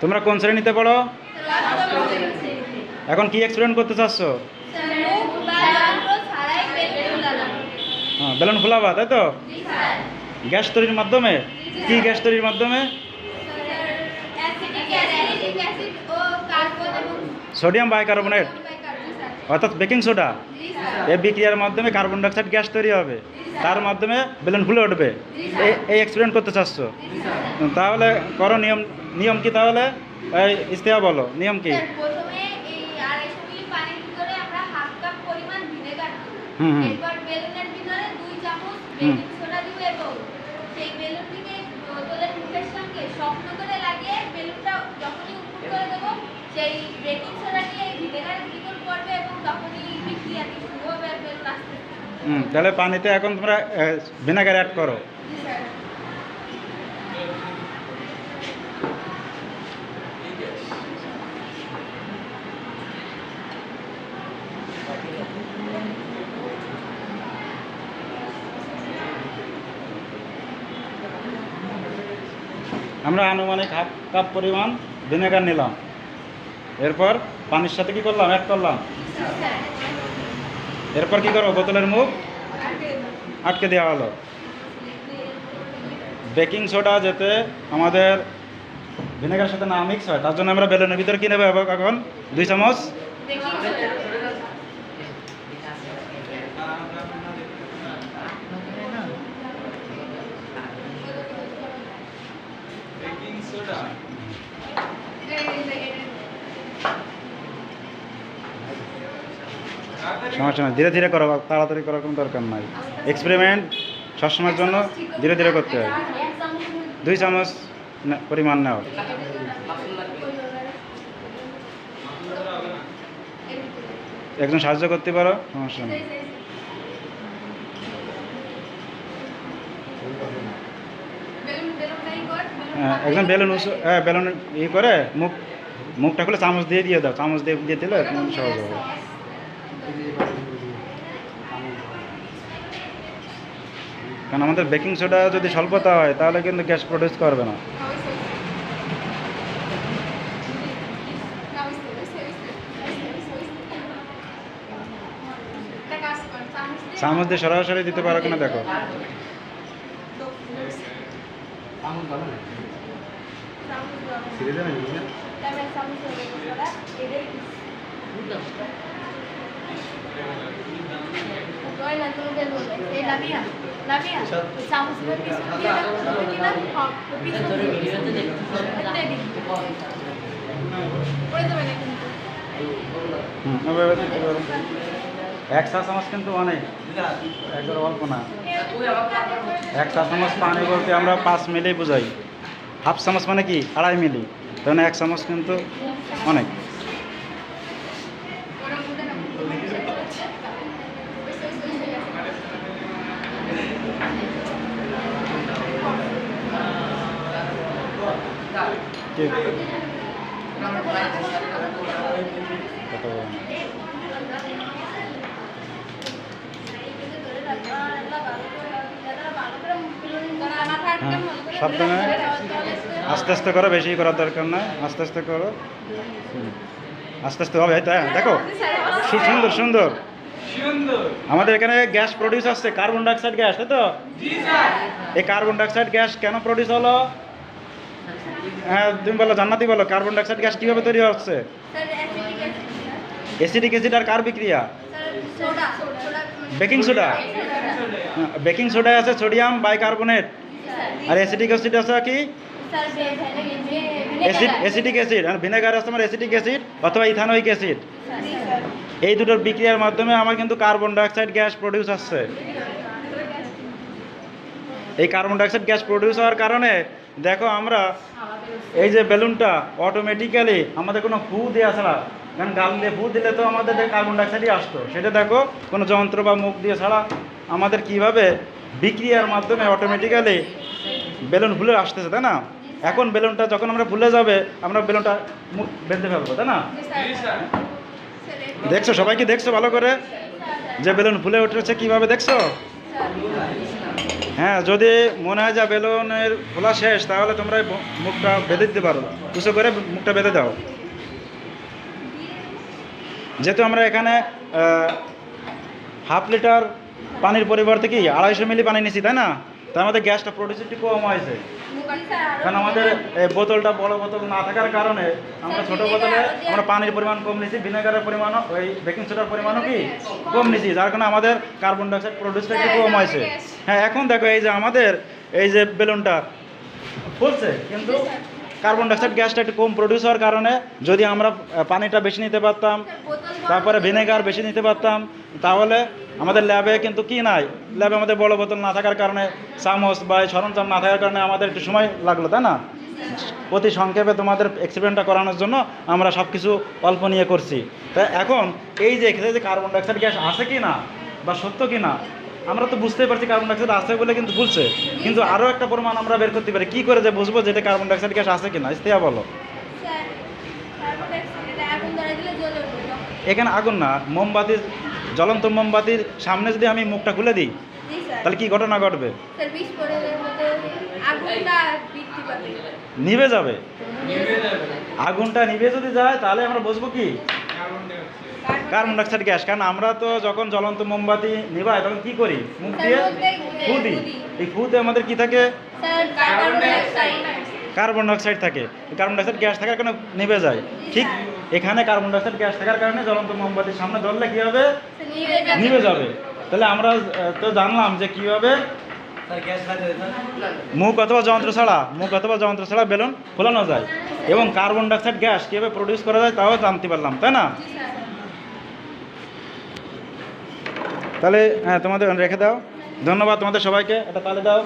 তোমরা কোন শ্রেণীতে পড়ো? এখন কি এক্সপেরিমেন্ট করতে চাচ্ছ? হ্যাঁ বেলুন ফুলাবা, তাই তো? গ্যাস তৈরির মাধ্যমে? কি গ্যাস তৈরির মাধ্যমে? Sodium bicarbonate. অর্থাৎ বেকিং সোডা। এই বিক্রিয়ার মাধ্যমে কার্বন ডাইঅক্সাইড গ্যাস তৈরি হবে। তার মাধ্যমে বেলুন ফুলে উঠবে। এই- এক্সপেরিমেন্ট করতে চাচ্ছ? তাহলে করো নিয়ম নিয়ম কি তাহলে? এই ইস্তেহা বলো নিয়ম কি? প্রথমে এই আড়াইশো মিলি পানির ভিতরে আমরা হাফ কাপ পরিমাণ ভিনেগার দিব হুম, হুম। এরপর বেলুনের ভিতরে দুই চামচ হুম। বেকিং সোডা দিব এবং সেই বেলুনটিকে বোতলের মুখের সঙ্গে শক্ত করে লাগিয়ে বেলুনটা যখনই উপর করে দেবো সেই বেকিং সোডাটি এই ভিনেগারের ভিতর পড়বে এবং তখনই বিক্রিয়াটি শুরু হবে আর বেলুন আস্তে আস্তে হুম তাহলে পানিতে এখন তোমরা ভিনেগার অ্যাড করো জি স্যার আমরা আনুমানিক হাফ কাপ পরিমাণ ভিনেগার নিলাম। এরপর পানির সাথে কি করলাম? অ্যাড করলাম। এরপর কি করো বোতলের মুখ আটকে দেওয়া হলো। বেকিং সোডা যাতে আমাদের ভিনেগারের সাথে না মিক্স হয়, তার জন্য আমরা বেলুনের ভিতরে কিনে এখন? দুই চামচ বেকিং সোডা সমস্যা নেই। ধীরে ধীরে করো তাড়াতাড়ি করার কোনো দরকার নাই। এক্সপেরিমেন্ট সবসময়ের জন্য ধীরে ধীরে করতে হয়। দুই চামচ পরিমাণ নাও। একজন সাহায্য করতে পারো সমস্যা নেই। হ্যাঁ, একজন বেলুন হ্যাঁ বেলুন ই করে মুখ মুখটা খুলে চামচ দিয়ে দিয়ে দাও। চামচ দিয়ে দিয়ে দিলে সহজ হবে। কারণ আমাদের বেকিং সোডা যদি স্বল্পতা হয়, তাহলে কিন্তু গ্যাস প্রডিউস করবে না। চামচ দিয়ে সরাসরি দিতে পারো কিনা দেখো। ওভাবে দিতে এক চা চামচ কিন্তু অনেক একবার অল্প না। এক চা চামচ পানি বলতে আমরা পাঁচ মিলি বুঝাই। হাফ চামচ মানে কি? আড়াই মিলি। তাহলে এক চামচ কিন্তু অনেক কি? কত বড়? হ্যাঁ, সাবধানে। আস্তে আস্তে করো বেশি করার দরকার নাই আস্তে আস্তে করো আস্তে আস্তে হবে তাই দেখো সুন্দর সুন্দর আমাদের এখানে গ্যাস প্রডিউস হচ্ছে কার্বন ডাইঅক্সাইড গ্যাস তাই তো এই কার্বন ডাইঅক্সাইড গ্যাস কেন প্রডিউস হলো হ্যাঁ তুমি বলো জান্নাতি বলো কার্বন ডাইঅক্সাইড গ্যাস কীভাবে তৈরি হচ্ছে? অ্যাসিডিক অ্যাসিড আর কার বিক্রিয়া? বেকিং সোডা বেকিং সোডায় আছে সোডিয়াম বাইকার্বনেট আর অ্যাসিডিক অ্যাসিড আছে কি? অ্যাসিড অ্যাসিডিক অ্যাসিড আর ভিনেগার আছে আমার অ্যাসিডিক অ্যাসিড অথবা ইথানোইক অ্যাসিড এই দুটোর বিক্রিয়ার মাধ্যমে আমার কিন্তু কার্বন ডাইঅক্সাইড গ্যাস প্রডিউস আসছে। এই কার্বন ডাইঅক্সাইড গ্যাস প্রডিউস হওয়ার কারণে দেখো আমরা এই যে বেলুনটা অটোমেটিক্যালি আমাদের কোনো ফু দেওয়া ছাড়া, কারণ গাল দিয়ে ফু দিলে তো আমাদের কার্বন ডাইঅক্সাইডই আসতো। সেটা দেখো, কোনো যন্ত্র বা মুখ দিয়ে ছাড়া আমাদের কীভাবে বিক্রিয়ার মাধ্যমে অটোমেটিক্যালি বেলুন ফুলে আসতেছে, তাই না? এখন বেলুনটা যখন আমরা ভুলে যাবে, আমরা বেলুনটা মুখ বেঁধে ফেলব, তাই না? দেখছ? সবাই কি দেখছ ভালো করে? যে বেলুন ফুলে উঠেছে, কীভাবে দেখছ? হ্যাঁ যদি মনে হয় যা বেলুনের খোলা শেষ, তাহলে তোমরা মুখটা বেঁধে দিতে পারো। উঁচু করে মুখটা বেঁধে দাও। যেহেতু আমরা এখানে হাফ লিটার পানির পরিবর্তে কি, আড়াইশো মিলি পানি নিচ্ছি তাই না? তার মধ্যে গ্যাসটা প্রডিউসিটি কম হয়েছে। কারণ আমাদের এই বোতলটা বড় বোতল না থাকার কারণে আমরা ছোট বোতলে আমরা পানির পরিমাণ কম নিচ্ছি ভিনেগারের পরিমাণও ওই বেকিং সোডার পরিমাণও কি কম নিচ্ছি যার কারণে আমাদের কার্বন ডাইঅক্সাইড প্রডিউসটা একটু কম হয়েছে। হ্যাঁ এখন দেখো এই যে আমাদের এই যে বেলুনটা ফুলছে কিন্তু কার্বন ডাইঅক্সাইড গ্যাসটা একটু কম প্রডিউস হওয়ার কারণে যদি আমরা পানিটা বেশি নিতে পারতাম তারপরে ভিনেগার বেশি নিতে পারতাম তাহলে আমাদের ল্যাবে কিন্তু কি নাই? ল্যাবে আমাদের বড় বোতল না থাকার কারণে চামচ বা সরঞ্জাম না থাকার কারণে আমাদের একটু সময় লাগল তাই না? অতি সংক্ষেপে তোমাদের এক্সপেরিমেন্টটা করানোর জন্য আমরা সব কিছু অল্প নিয়ে করছি। তাই এখন এই যে এখানে যে কার্বন ডাইঅক্সাইড গ্যাস আছে কি না বা সত্য কি না আমরা তো বুঝতেই পারছি কার্বন ডাইঅক্সাইড আছে বলে কিন্তু ভুলছে কিন্তু আরও একটা প্রমাণ আমরা বের করতে পারি। কী করে যে বুঝব যে এটা কার্বন ডাইঅক্সাইড গ্যাস আছে কি না? ইস্তিয়া বলো। এখানে আগুন না মোমবাতির জ্বলন্ত মোমবাতির সামনে যদি আমি মুখটা খুলে দিই তাহলে কি ঘটনা ঘটবে? নিভে যাবে? আগুনটা নিভে যদি যায় তাহলে আমরা বুঝব কি? কার্বন ডাইঅক্সাইড গ্যাস কারণ আমরা তো যখন জ্বলন্ত মোমবাতি নিভাই তখন কি করি? মুখ দিয়ে ফু দিই। এই ফুতে আমাদের কি থাকে? কার্বন ডাইঅক্সাইড থাকে। কার্বন ডাইঅক্সাইড গ্যাস থাকার কারণে নিভে যায়। ঠিক এখানে কার্বন ডাইঅক্সাইড গ্যাস থাকার কারণে জ্বলন্ত মোমবাতির সামনে ধরলে কি হবে? নিভে যাবে। তাহলে আমরা তো জানলাম যে কীভাবে মুখ অথবা যন্ত্র ছাড়া মুখ অথবা যন্ত্র ছাড়া বেলুন খোলানো যায় এবং কার্বন ডাইঅক্সাইড গ্যাস কীভাবে প্রডিউস করা যায় তাও জানতে পারলাম তাই না? তাহলে হ্যাঁ তোমাদের রেখে দাও। ধন্যবাদ তোমাদের সবাইকে। এটা তাহলে দাও।